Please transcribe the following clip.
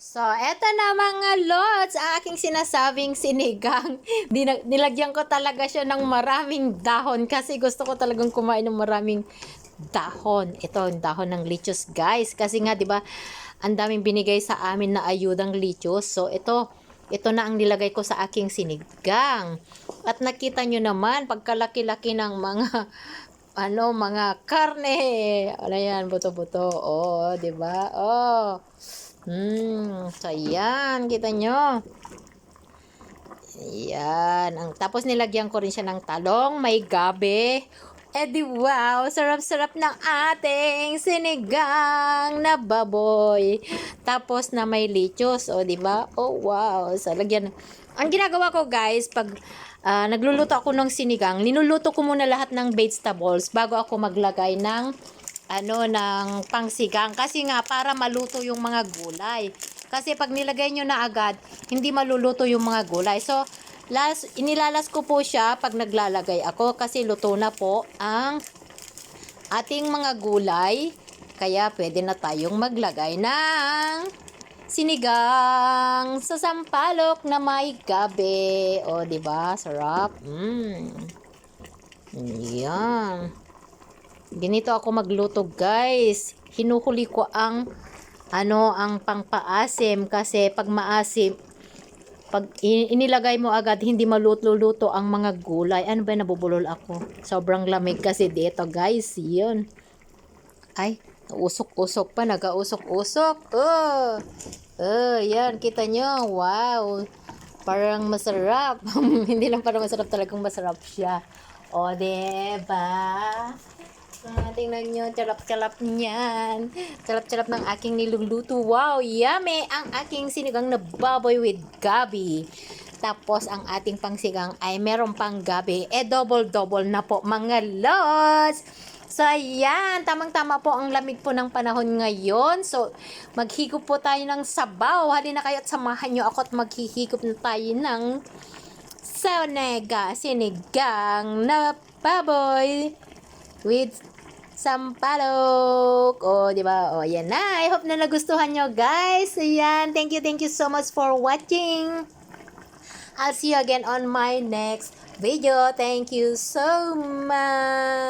So, eto na mga lods, ang aking sinasabing sinigang. Dina- nilagyan ko talaga siya ng maraming dahon kasi gusto ko talagang kumain ng maraming dahon. Ito, yung dahon ng lichos, guys. Kasi nga, di ba, ang daming binigay sa amin na ayudang lichos. So, ito, ito na ang nilagay ko sa aking sinigang. At nakita nyo naman, pagkalaki-laki ng mga ano, mga karne. Ano yan, buto-buto. Oh, di ba? Oh. Hmm, so yan, kita nyo. Yan. Ang, tapos nilagyan ko rin siya ng talong, may gabi. Eh di wow, sarap-sarap ng ating sinigang na baboy. Tapos na may lichos, o di ba? Oh wow, so lagyan. Ang ginagawa ko guys, pag ah, nagluluto ako ng sinigang, linuluto ko muna lahat ng vegetables bago ako maglagay ng ano ng pangsigang kasi nga para maluto yung mga gulay. Kasi pag nilagay nyo na agad, hindi maluluto yung mga gulay. So, last, inilalas ko po siya pag naglalagay ako kasi luto na po ang ating mga gulay. Kaya pwede na tayong maglagay ng sinigang sa sampalok na may gabi. O, di ba? Sarap. Mm. Yan. Ganito ako magluto, guys. Hinuhuli ko ang ano, ang pangpaasim kasi pag maasim, pag inilagay mo agad, hindi maluto-luto ang mga gulay. Ano ba, nabubulol ako. Sobrang lamig kasi dito, guys. Yun. Ay, usok-usok pa. Nagausok-usok. Oh. Oh, yan. Kita nyo. Wow. Parang masarap. hindi lang parang masarap talagang masarap siya. O, diba? Tingnan nyo, charap-charap niyan. Charap-charap ng aking niluluto. Wow, yummy! Ang aking sinigang na baboy with gabi. Tapos, ang ating pangsigang ay meron pang gabi. Eh, double-double na po, mga lods! So, ayan. Tamang-tama po ang lamig po ng panahon ngayon. So, maghigop po tayo ng sabaw. Halina kayo at samahan nyo ako at maghihigop na tayo ng Saunega, sinigang na baboy with sampalok. O, di ba? O, yan na. I hope na nagustuhan nyo, guys. Ayan. Thank you, thank you so much for watching. I'll see you again on my next video. Thank you so much.